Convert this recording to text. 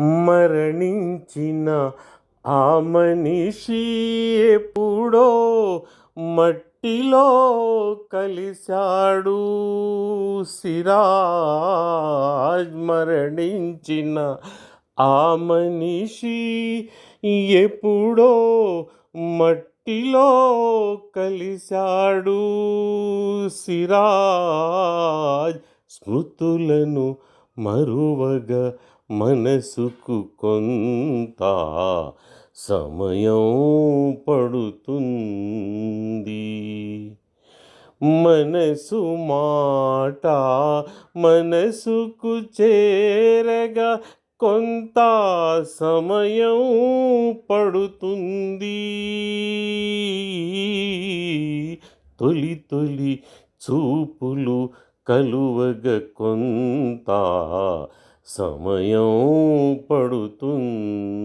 మరణించిన ఆ మనిషి ఎప్పుడో మట్టిలో కలిశాడు. సిరాజ్ మరణించిన ఆ మనిషి ఎప్పుడో మట్టిలో కలిశాడు. సిరాజ్ స్మృతులను మరువగా మనసుకు కొంత సమయం పడుతుంది. మనసు మాట మనసుకు చేరగా కొంత సమయం పడుతుంది. తొలి తొలి చూపులు కలువగ కొంత సమయం పడుతుంది